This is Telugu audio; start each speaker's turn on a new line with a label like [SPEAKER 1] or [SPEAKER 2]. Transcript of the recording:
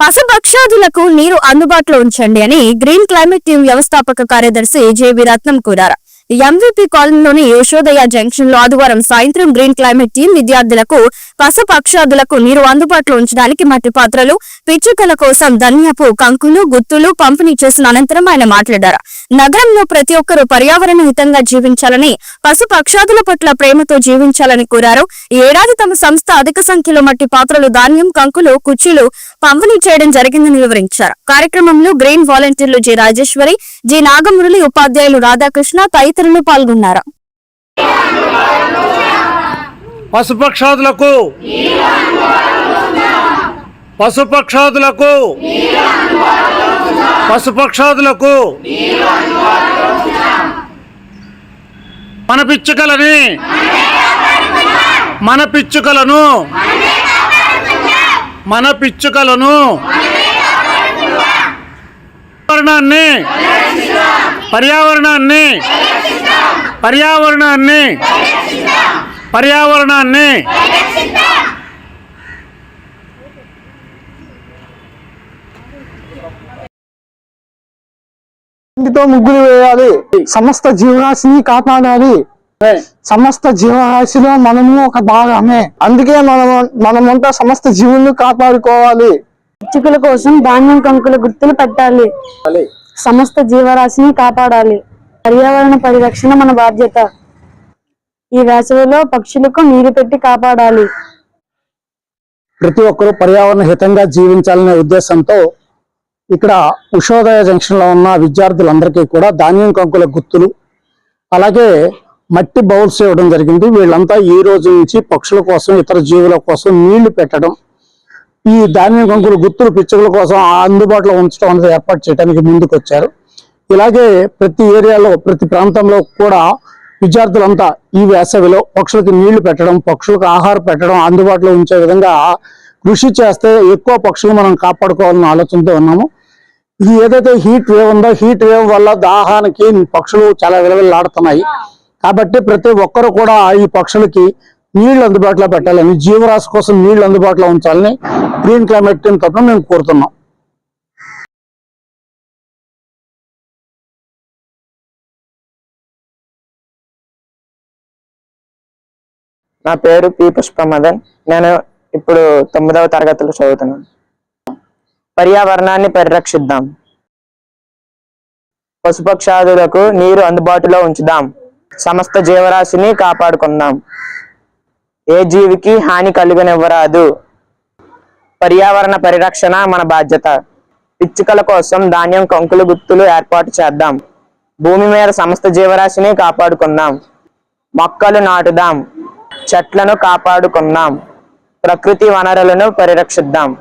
[SPEAKER 1] పశుపక్షాదులకు నీరు అందుబాటులో ఉంచండి అని గ్రీన్ క్లైమేట్ టీం వ్యవస్థాపక కార్యదర్శి జేవి రత్నం కోరారు. ఎంవీపీ కాలనీలోని యశోదయ జంక్షన్లో ఆదివారం సాయంత్రం గ్రీన్ క్లైమేట్ టీం విద్యార్థులకు పశుపక్షాదులకు నీరు అందుబాటులో ఉంచడానికి మట్టి పాత్రలు పిచ్చుకల కోసం ధన్యపు కంకులు గుత్తులు పంపిణీ చేసిన అనంతరం ఆయన మాట్లాడారు. నగరంలో ప్రతి ఒక్కరూ పర్యావరణ హితంగా జీవించాలని పశుపక్షాదుల పట్ల ప్రేమతో జీవించాలని కోరారు. ఈ ఏడాది తమ సంస్థ అధిక సంఖ్యలో మట్టి పాత్రలు ధాన్యం కంకులు కుర్చీలు పంపిణీ చేయడం జరిగిందని వివరించారు. కార్యక్రమంలో గ్రీన్ వాలంటీర్లు జి రాజేశ్వరి జి నాగమురళి ఉపాధ్యాయులు రాధాకృష్ణ తదితరులు పాల్గొన్నారు.
[SPEAKER 2] పశుపక్షాదులకు పశుపక్షాదులకు పశుపక్షాదులకు మన పిచ్చుకలని మన పిచ్చుకలను మన పిచ్చుకలను పర్యావరణాన్ని పర్యావరణాన్ని పర్యావరణాన్ని పర్యావరణాన్ని
[SPEAKER 3] ఇంటితో ముగ్గులు వేయాలి. సమస్త జీవరాశిని కాపాడాలి. సమస్త జీవరాశిలో మనము ఒక భాగమే. అందుకే మనం మనమంతా సమస్త జీవులను కాపాడుకోవాలి.
[SPEAKER 4] పిచ్చుకల కోసం ధాన్యం కంకుల గుర్తులు పెట్టాలి. సమస్త జీవరాశిని కాపాడాలి. పర్యావరణ పరిరక్షణ మన బాధ్యత. ఈ వేసవిలో పక్షులకు నీరు పెట్టి కాపాడాలి.
[SPEAKER 3] ప్రతి ఒక్కరూ పర్యావరణ హితంగా జీవించాలనే ఉద్దేశంతో ఇక్కడ ఉషోదయ జంక్షన్లో ఉన్న విద్యార్థులందరికీ కూడా ధాన్యం కంకుల గుర్తులు అలాగే మట్టి బౌల్స్ ఇవ్వడం జరిగింది. వీళ్ళంతా ఈ రోజు నుంచి పక్షుల కోసం ఇతర జీవుల కోసం నీళ్ళు పెట్టడం ఈ ధాన్యం కంకుల గుర్తులు పిచ్చుకల కోసం అందుబాటులో ఉంచడం అనేది ఏర్పాటు చేయడానికి ముందుకొచ్చారు. ఇలాగే ప్రతి ఏరియాలో ప్రతి ప్రాంతంలో కూడా విద్యార్థులంతా ఈ వేసవిలో పక్షులకు నీళ్ళు పెట్టడం పక్షులకు ఆహారం పెట్టడం అందుబాటులో ఉంచే విధంగా కృషి చేస్తే ఎక్కువ పక్షులు మనం కాపాడుకోవాలన్న ఆలోచనతో ఉన్నాము. ఇది ఏదైతే హీట్ వేవ్ ఉందో హీట్ వేవ్ వల్ల దాహానికి పక్షులు చాలా విలవిల్లాడుతున్నాయి. కాబట్టి ప్రతి ఒక్కరు కూడా ఈ పక్షులకి నీళ్ళు అందుబాటులో పెట్టాలని జీవరాశి కోసం నీళ్ళు అందుబాటులో ఉంచాలని గ్రీన్ క్లైమేట్ టీం తరఫున మేము కోరుతున్నాం.
[SPEAKER 5] నా పేరు పి పుష్పమదన్. నేను ఇప్పుడు తొమ్మిదవ తరగతిలో చదువుతున్నాను. పర్యావరణాన్ని పరిరక్షిద్దాం. పశుపక్షాదులకు నీరు అందుబాటులో ఉంచుదాం. సమస్త జీవరాశిని కాపాడుకుందాం. ఏ జీవికి హాని కలుగనివ్వరాదు. పర్యావరణ పరిరక్షణ మన బాధ్యత. పిచ్చుకల కోసం ధాన్యం కంకులు గుత్తులు ఏర్పాటు చేద్దాం. భూమి మీద సమస్త జీవరాశిని కాపాడుకుందాం. మొక్కలు నాటుదాం. చెట్లను కాపాడుకుందాం. ప్రకృతి వనరులను పరిరక్షిద్దాం.